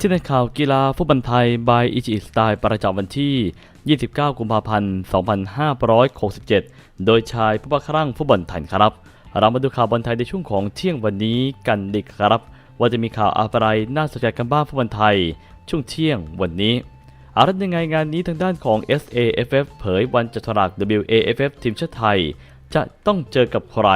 ที่ในข่าวกีฬาฟุตบอลไทย by อิจิสไตล์ประจำวันที่ 29 กุมภาพันธ์ 2567 โดยชายผู้บังคับฟุตบอลไทยครับ เรามาดูข่าวบอลไทยในช่วงของเที่ยงวันนี้กันดีครับ ว่าจะมีข่าวอะไรน่าสนใจกันบ้างฟุตบอลไทย ช่วงเที่ยงวันนี้อารัยังไงงานนี้ทางด้านของ SAFF เผยวันจัดฉลาก WAFF ทีมชาติไทย จะต้องเจอกับใคร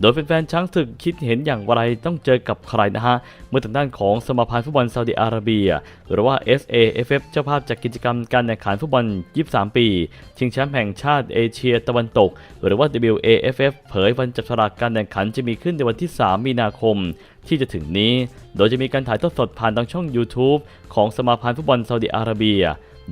โดยแฟนๆช้างศึกคิดเห็นอย่างไรต้องเจอกับใครนะฮะ เมื่อทางด้านของสมาพันธ์ฟุตบอลซาอุดิอาระเบีย หรือว่า SAFF เจ้าภาพจัดกกิจกรรมการแข่งขันฟุตบอล 23 ปี ชิงแชมป์แห่งชาติเอเชียตะวันตก หรือว่า WAFF เผยวันจับฉลากการแข่งขันจะมีขึ้นในวันที่ 3 มีนาคมที่จะถึงนี้ โดยจะมีการถ่ายทอดสดผ่านทางช่อง YouTube ของสมาพันธ์ฟุตบอลซาอุดิอาระเบีย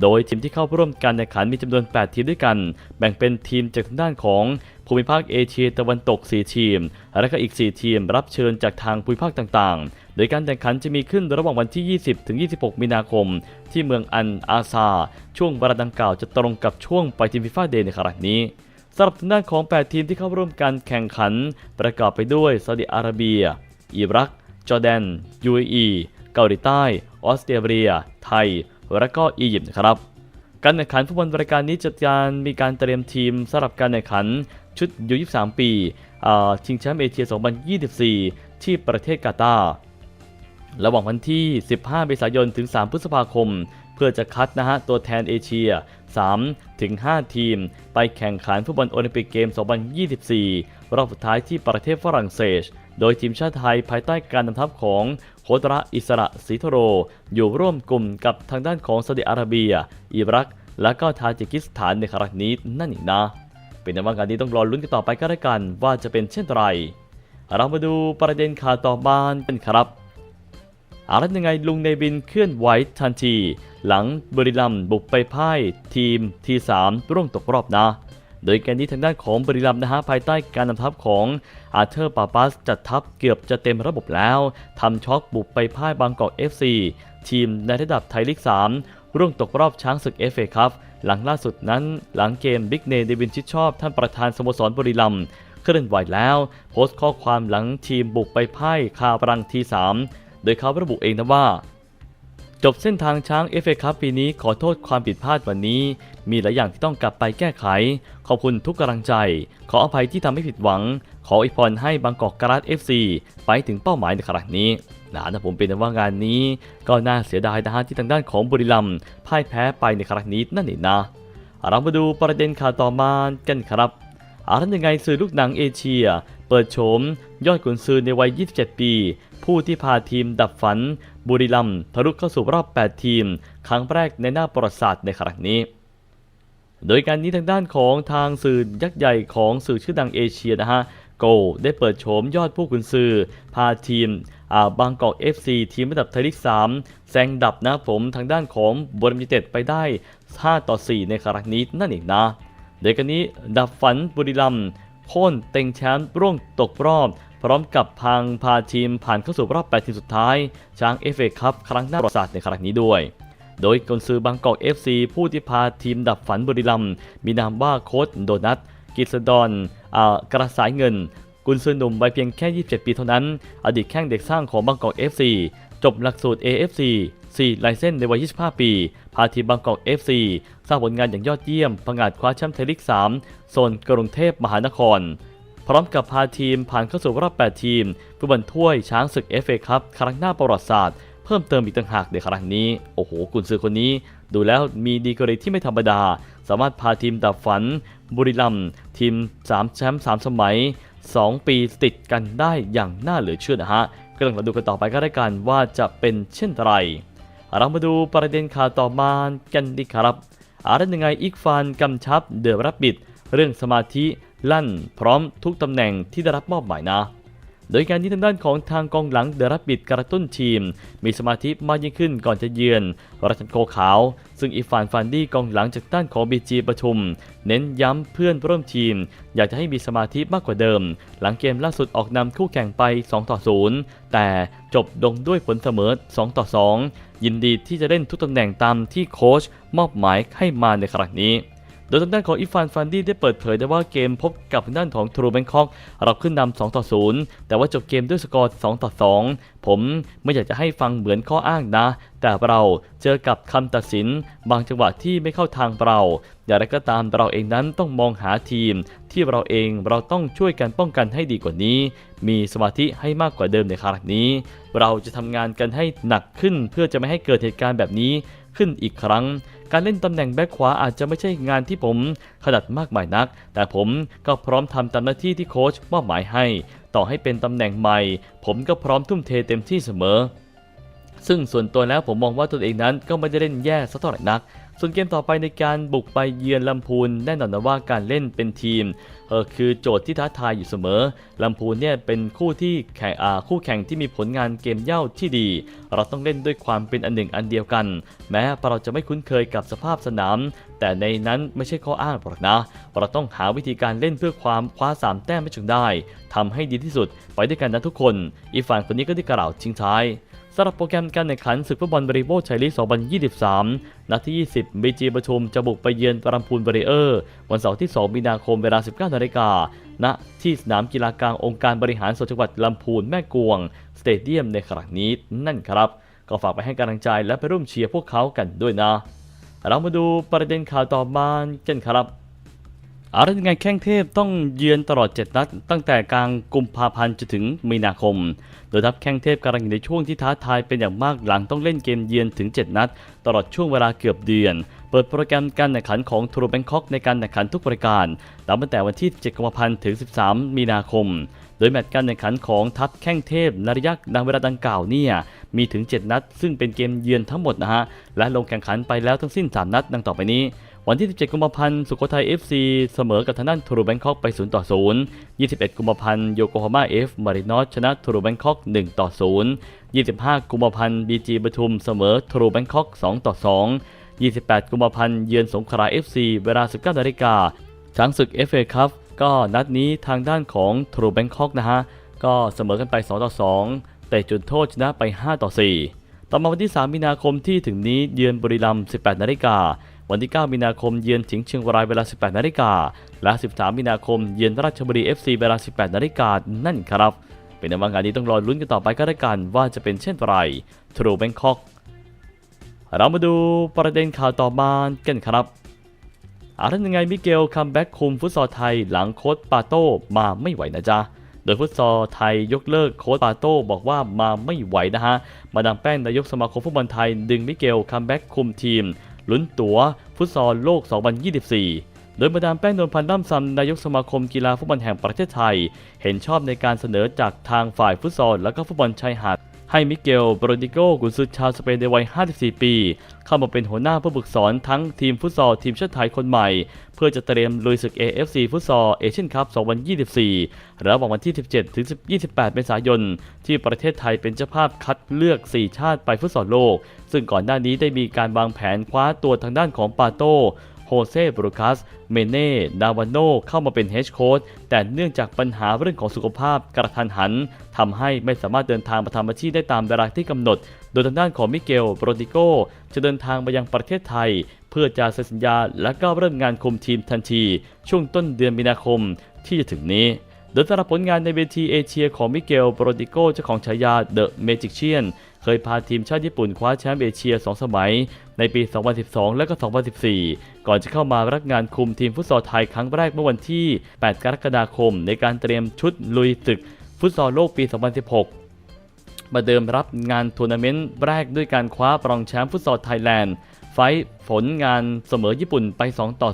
โดยทีมที่เข้าร่วมการแข่งขันมีจำนวน 8 ทีมด้วยกัน แบ่งเป็นทีมจากทางด้านของภูมิภาคเอเชียตะวันตก 4 ทีม และก็อีก 4 ทีมรับเชิญจากทางภูมิภาคต่างๆ โดยการแข่งขันจะมีขึ้นระหว่างวันที่ 20 ถึง 26 มีนาคม ที่เมืองอันอาซา ช่วงเวลาดังกล่าวจะตรงกับช่วงไปทีมฟีฟ่าเดย์ในครั้งนี้สำหรับทางด้านของ 8 ทีมที่เข้าร่วมการแข่งขัน ประกอบไปด้วยซาอุดิอาระเบีย อิรัก จอร์แดน UAE เกาหลีใต้ ออสเตรเลีย ไทยและก็อียิปต์นะครับการแข่งขันฟุตบอลรายการนี้จะการมีการเตรียมทีมสำหรับการแข่งขันชุดยู23 ปีชิงแชมป์เอเชีย 2024 ที่ประเทศกาตาร์ระหว่างวันที่ 15 เมษายน ถึง 3 พฤษภาคม เพื่อจะคัดนะฮะตัวแทนเอเชีย 3 ถึง 5 ทีม ไปแข่งขันฟุตบอลโอลิมปิกเกม 2024 รอบสุดท้ายที่ประเทศฝรั่งเศส โดยทีมชาติไทยภายใต้การนำทัพของโคตระอิสระศรีโทโร อยู่ร่วมกลุ่มกับทางด้านของซาอุดิอาระเบีย อิรัก และก็ทาจิกิสถานในครั้งนี้นั่นเองนะ เป็นในว่างานนี้ต้องรอลุ้นกันต่อไปก็แล้วกันว่าจะเป็นเช่นไร เรามาดูประเด็นข่าวต่อมาเป็นครับอารัตยังไงลุงเนวินเคลื่อนไหวทันที หลังบริลัมบุกไปพ่ายทีมที3ร่วงตกรอบนะ โดยแการนี้ทางด้านของบริลัมนะฮะภายใต้การนำทัพของอาเธอร์ปาปัสจัดทัพเกือบจะเต็มระบบแล้วทำช็อกบุกไปพ่ายบางกอก FC ทีมในระดับไทยลีก 3 ร่วงตกรอบช้างศึก FA ครับหลังล่าสุดนั้นหลังเกมบิ๊กเนเดวินชิดชอบ ท่านประธานสโมสรบริลัมย์เคลื่อนไหวแล้ว โพสต์ข้อความหลังทีมบุกไปพ่ายคาบรังที 3 โดยเขาระบุเองนะว่า จบเส้นทางช้าง FA คัพปีนี้ขอโทษความผิดพลาดวันนี้ มีหลายอย่างที่ต้องกลับไปแก้ไข ขอบคุณทุกกำลังใจ ขออภัยที่ทำให้ผิดหวัง ขออวยพรให้บางกอกกราด FC ไปถึงเป้าหมายในครั้งนี้นะนะผมเป็นว่างานนี้ ก็น่าเสียดายนะฮะที่ทางด้านของบุรีรัมย์พ่ายแพ้ไปในครั้งนี้นั่นเองนะเรามาดูประเด็นข่าวต่อมากันครับอาทันยังไงสื่อลูกหนังเอเชีย เปิดโฉมยอดกุนซือในวัย 27 ปี ผู้ที่พาทีมดับฝัน บุรีรัมย์ทะลุเข้าสู่รอบ 8 ทีม ครั้งแรกในหน้าประวัติศาสตร์ในครั้งนี้ โดยการนี้ทางด้านของทางสื่อยักษ์ใหญ่ของสื่อชื่อดังเอเชียนะฮะโกได้เปิดโฉมยอดผู้กุนซือพาทีมาบางกอก FC ทีมระดับไทยลีก 3 แซงดับนะผมทางด้านของบรมยูเต็ดไปได้ 5 ต่อ 4 ในครั้งนี้นั่นเองนะโดยกันนี้ดับฝันบุรีรัมย์โค่นเต็งแชมป์ร่วงตกรอบ พร้อมกับพังพาทีมผ่านเข้าสู่รอบ8ทีมสุดท้าย ช้างเอฟเอคัพครั้งหน้าประวัติศาสตร์ในครั้งนี้ด้วย โดยกลซือบางกอก FC ผู้ที่พาทีมดับฝันบุรีรัมย์มีนามว่าโค้ชโดนัทกิษดอนอ่ากระสายเงิน กุนซือหนุ่มวัยเพียงแค่ 27 ปีเท่านั้น อดีตแข้งเด็กสร้างของบางกอก FC จบหลักสูตร AFC 4ไลเซนในวัย 25 ปี พาทีมบางกอก FC สร้างผลงานอย่างยอดเยี่ยมประกาศคว้าแชมป์ไทยลีก 3 โซนกรุงเทพมหานคร พร้อมกับพาทีมผ่านเข้าสู่รอบ 8 ทีมฟุตบอลถ้วยช้างศึก FA คัพครั้งหน้าประวัติศาสตร์เพิ่มเติมอีกต่างหากในครั้งนี้ โอ้โห กุนซือคนนี้ ดูแล้วมีดีกรีที่ไม่ธรรมดา สามารถพาทีมดับฝัน บุรีรัมย์ทีม 3 แชมป์ 3 สมัย 2 ปีติดกันได้อย่างน่าเหลือเชื่อนะฮะก็ต้องมาดูกันต่อไปก็ได้กันว่าจะเป็นเช่นไร เรามาดูประเด็นข่าวต่อมากันดีครับอารันยังไงอีกฟานกำชับเดอะรับบิดเรื่องสมาธิ ลั่นพร้อมทุกตำแหน่งที่ได้รับมอบหมายนะ โดยการที่ทางด้านของทางกองหลังเดรับบิดกระตุ้นทีม มีสมาธิมากยิ่งขึ้นก่อนจะเยือนรัชันโคขาว ซึ่งอีฟานฟันดี้กองหลังจากด้านของบีจีประชุม เน้นย้ำเพื่อนร่วมทีม อยากจะให้มีสมาธิมากกว่าเดิม หลังเกมล่าสุดออกนำคู่แข่งไป 2 ต่อ 0 แต่จบลงด้วยผลเสมอ 2 ต่อ 2 ยินดีที่จะเล่นทุกตำแหน่งตามที่โค้ชมอบหมายให้มาในครั้งนี้ โดยทางด้านของอีฟานฟันดี้ได้เปิดเผยได้ว่าเกมพบกับทางด้านของทรูแบงคอกเราขึ้นนำ2ต่อ0แต่ว่าจบเกมด้วยสกอร์2ต่อ2 ผมไม่อยากจะให้ฟังเหมือนข้ออ้างนะ แต่เราเจอกับคำตัดสิน บางจังหวะที่ไม่เข้าทางเรา อย่างไรก็ตามเราเองนั้นต้องมองหาทีม ที่เราเองเราต้องช่วยกันป้องกันให้ดีกว่านี้ มีสมาธิให้มากกว่าเดิมในครั้งนี้ เราจะทำงานกันให้หนักขึ้นเพื่อจะไม่ให้เกิดเหตุการณ์แบบนี้ ขึ้นอีกครั้ง การเล่นตำแหน่งแบ็คขวาอาจจะไม่ใช่งานที่ผมขนัดมากมายนัก แต่ผมก็พร้อมทำตามหน้าที่ที่โค้ชมอบหมายให้ ต่อให้เป็นตำแหน่งใหม่ ผมก็พร้อมทุ่มเทเต็มที่เสมอ ซึ่งส่วนตัวแล้วผมมองว่าตัวเองนั้นก็ไม่ได้เล่นแย่สักเท่าไหร่นัก ส่วนเกมต่อไปในการบุกไปเยือนลำพูนแน่นอนนะว่าการเล่นเป็นทีมเออคือโจทย์ที่ท้าทายอยู่เสมอลำพูนเนี่ยเป็นคู่ที่แข่งอาคู่แข่งที่มีผลงานเกมเย่าที่ดี เราต้องเล่นด้วยความเป็นอันหนึ่งอันเดียวกัน แม้เราจะไม่คุ้นเคยกับสภาพสนาม แต่ในนั้นไม่ใช่ข้ออ้างหรอกนะ เราต้องหาวิธีการเล่นเพื่อความคว้าสามแต้มให้จงได้ทำให้ดีที่สุดไปด้วยกันนะทุกคน อีกฝ่ายคนนี้ก็ได้กล่าวทิ้งท้าย สำหรับโปรแกรมการแข่งขันศึกฟุตบอลบริโภคชัยลีก 2023 นัดที่ 20 บีจีปทุมจะบุกไปเยือนปรำพูนบริเออร์ วันเสาร์ที่ 2 มีนาคมเวลา 19นาฬิกา ณ ที่สนามกีฬากลางองค์การบริหารส่วนจังหวัดลำพูนแม่กวง สเตเดียมในครั้งนี้นั่นครับ ก็ฝากไปให้กำลังใจและไปร่วมเชียร์พวกเขากันด้วยนะ เรามาดูประเด็นข่าวต่อมากันครับ อาร์เรนไงแข้งเทพต้องเยือนตลอด 7 นัด ตั้งแต่กลางกุมภาพันธ์จนถึงมีนาคม โดยทัพแข้งเทพกำลังอยู่ในช่วงที่ท้าทายเป็นอย่างมากหลังต้องเล่นเกมเยือนถึง 7 นัด ตลอดช่วงเวลาเกือบเดือน เปิดโปรแกรมการแข่งขันของทูรแบงคอกในการแข่งขันทุกรายการนับตั้งแต่วันที่ 7 กุมภาพันธ์ถึง 13 มีนาคม โดยแมตช์การแข่งขันของทัพแข้งเทพในระยะดังเวลาดังกล่าวเนี่ยมีถึง 7 นัด ซึ่งเป็นเกมเยือนทั้งหมดนะฮะและลงแข่งขันไปแล้วทั้งสิ้น 3 นัดดังต่อไปนี้ วันที่ 17 กุมภาพันธ์สุโขทัย FC เสมอกับทางด้านทูรูแบงคอกไป 0 ต่อ 0 21 กุมภาพันธ์โยโกฮาม่า F มารินอสชนะทูรูแบงคอก 1 ต่อ 0 25 กุมภาพันธ์ BG ปทุมเสมอทูรูแบงคอก 2 ต่อ 2 28 กุมภาพันธ์เยือนสงขลา FC เวลา 19นาฬิกาช้างศึก FA ครับก็นัดนี้ทางด้านของทรูแบงคอกนะฮะ ก็เสมอกันไป 2 ต่อ 2 แต่จุดโทษชนะไป 5 ต่อ 4 ต่อมาวันที่ 3 มีนาคมที่ถึงนี้เยือนบุรีรัมย์18 นาฬิกา วันที่ 9 มีนาคมเยือนถิงเชียงรายเวลา 18 นาฬิกา และ 13 มีนาคมเยือนราชบุรี FC เวลา 18 นาฬิกานั่นครับ เป็นในวันงานนี้ต้องรอลุ้นกันต่อไปก็แล้วกันว่าจะเป็นเช่นไรทรูแบงคอกเรามาดูประเด็นข่าวต่อมากันครับอาทันยังไงมิเกลคัมแบ็กคุมฟุตซอลไทยหลังโค้ชปาโต้มาไม่ไหวนะจ๊ะ โดยฟุตซอลไทยยกเลิกโค้ชปาโต้บอกว่ามาไม่ไหวนะฮะ มาดามแป้งนายกสมาคมฟุตบอลไทยดึงมิเกลคัมแบ็กคุมทีม ลุ้นตั๋วฟุตซอลโลก 2024 โดยมาดามแป้งนวลพันธ์ล่ำซำนายกสมาคมกีฬาฟุตบอลแห่งประเทศไทย เห็นชอบในการเสนอจากทางฝ่ายฟุตซอลและก็ฟุตบอลชายหาด ให้มิเกล บรดิโกกุนซือชาวสเปนในวัย 54 ปี เข้ามาเป็นหัวหน้าผู้ฝึกสอนทั้งทีมฟุตซอลทีมชาติไทยคนใหม่ เพื่อจะเตรียมลุยศึก AFC ฟุตซอลเอเชียนคัพ 2024 ระหว่างวันที่ 17 ถึง 28 เมษายน ที่ประเทศไทยเป็นเจ้าภาพคัดเลือก 4 ชาติไปฟุตซอลโลก ซึ่งก่อนหน้านี้ได้มีการวางแผนคว้าตัวทางด้านของปาโต เซ่บรูคัส เมเน่ ดาวานโนเข้ามาเป็นเฮดโค้ชแต่เนื่องจากปัญหาเรื่องของสุขภาพกระทันหันทำให้ไม่สามารถเดินทางมาทำอาชีพได้ตามเวลาที่กำหนด โดยทางด้านของมิเกลโปรติโกจะเดินทางไปยังประเทศไทย เพื่อจะเซ็นสัญญาและก็เริ่มงานคุมทีมทันที ช่วงต้นเดือนมีนาคมที่จะถึงนี้ โดยสำหรับผลงานในเวทีเอเชียของมิเกลโปรติโกเจ้าของฉายาเดอะเมจิกเชียนเคยพาทีมชาติญี่ปุ่นคว้าแชมป์เอเชีย 2 สมัย ในปี 2012 และก็ 2014 ก่อนจะเข้ามารับงานคุมทีมฟุตซอลไทยครั้งแรกเมื่อวันที่ 8 กรกฎาคม ในการเตรียมชุดลุยศึก ฟุตซอลโลกปี 2016มาเดิมรับงานทัวร์นาเมนต์แรกด้วยการคว้ารองแชมป์ฟุตซอลไทยแลนด์ ไฟผลงานเสมอญี่ปุ่นไป 2 ต่อ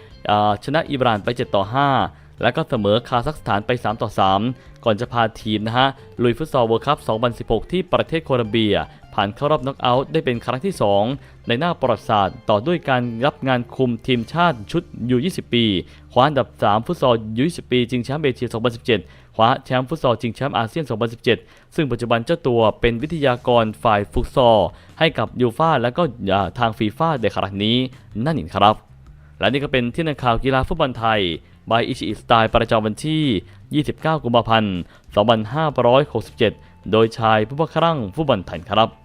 2 ชนะอิหร่านไป 7 ต่อ 5 แล้วก็เสมอคาซัคสถานไป 3 ต่อ 3 ก่อนจะพาทีมนะฮะ ลุยฟุตซอลเวิลด์คัพ 2016 ที่ประเทศโคลอมเบีย ผ่านเข้ารอบน็อกเอาท์ได้เป็นครั้งที่ 2 ในหน้าประวัติศาสตร์ ต่อด้วยการรับงานคุมทีมชาติชุดยู20 ปี คว้าอันดับ 3 ฟุตซอลยู20 ปีชิงแชมป์เอเชีย 2017 คว้าแชมป์ฟุตซอลชิงแชมป์อาเซียน 2017 ซึ่งปัจจุบันเจ้าตัวเป็นวิทยากรฝ่ายฟุตซอลให้กับยูฟ่าและก็ทางฟีฟ่าในครั้งนี้นั่นเองครับ และนี่ก็เป็นที่นักข่าวกีฬาฟุตบอลไทย บายอิชิอิสไตล์ประจำวันที่ 29 กุมภาพันธ์ 2567 โดยชายผู้บังคับฟุตบอลไทยครับ